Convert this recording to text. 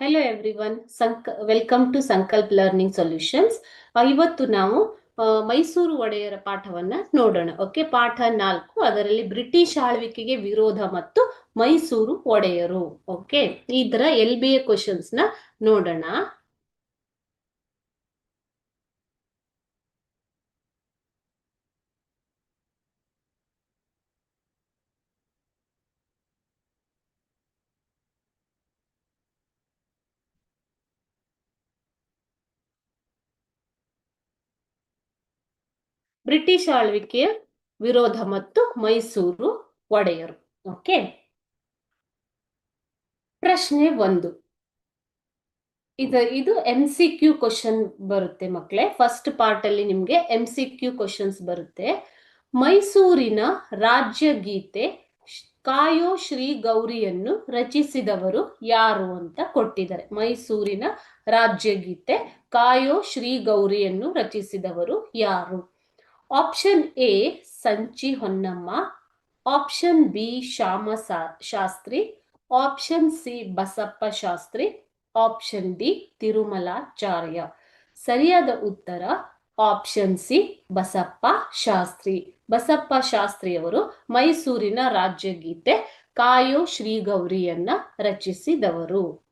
Hello everyone Sanka welcome to Sankalp learning solutions ಇವತ್ತು ನಾವು ಮೈಸೂರು ಒಡೆಯರ ಪಾಠವನ್ನ ನೋಡೋಣ. ಓಕೆ ಪಾಠ ನಾಲ್ಕು, ಅದರಲ್ಲಿ ಬ್ರಿಟಿಷ್ ಆಳ್ವಿಕೆಗೆ ವಿರೋಧ ಮತ್ತು ಮೈಸೂರು ಒಡೆಯರು. ಓಕೆ ಇದರ ಎಲ್ ಬಿ ಎ ಕ್ವಶನ್ಸ್ನ ನೋಡೋಣ. ಬ್ರಿಟಿಷ್ ಆಳ್ವಿಕೆಯ ವಿರೋಧ ಮತ್ತು ಮೈಸೂರು ಒಡೆಯರು. ಓಕೆ? ಪ್ರಶ್ನೆ ಒಂದು. ಇದು ಇದು ಎಂ ಸಿ ಕ್ಯೂ ಕ್ವಶನ್ ಬರುತ್ತೆ ಮಕ್ಕಳೇ ಫಸ್ಟ್ ಪಾರ್ಟ್ ಅಲ್ಲಿ ನಿಮ್ಗೆ ಎಂ ಸಿ ಕ್ಯೂ ಕ್ವಶನ್ಸ್ ಬರುತ್ತೆ. ಮೈಸೂರಿನ ರಾಜ್ಯ ಗೀತೆ ಕಾಯೋ ಶ್ರೀ ಗೌರಿಯನ್ನು ರಚಿಸಿದವರು ಯಾರು ಅಂತ ಕೊಟ್ಟಿದ್ದಾರೆ. ಮೈಸೂರಿನ ರಾಜ್ಯ ಗೀತೆ ಕಾಯೋ ಶ್ರೀ ಗೌರಿಯನ್ನು ರಚಿಸಿದವರು ಯಾರು? Option A Sanchi Honnamma option B Shyama Shastri option C Basappa Shastri option D Tirumalacharya ಸರಿಯಾದ ಉತ್ತರ ಆಪ್ಷನ್ ಸಿ ಬಸಪ್ಪ ಶಾಸ್ತ್ರಿ ಬಸಪ್ಪ ಶಾಸ್ತ್ರಿಯವರು ಮೈಸೂರಿನ ರಾಜ್ಯಗೀತೆ ಕಾಯೋ ಶ್ರೀ ಗೌರಿಯನ್ನ ರಚಿಸಿದವರು.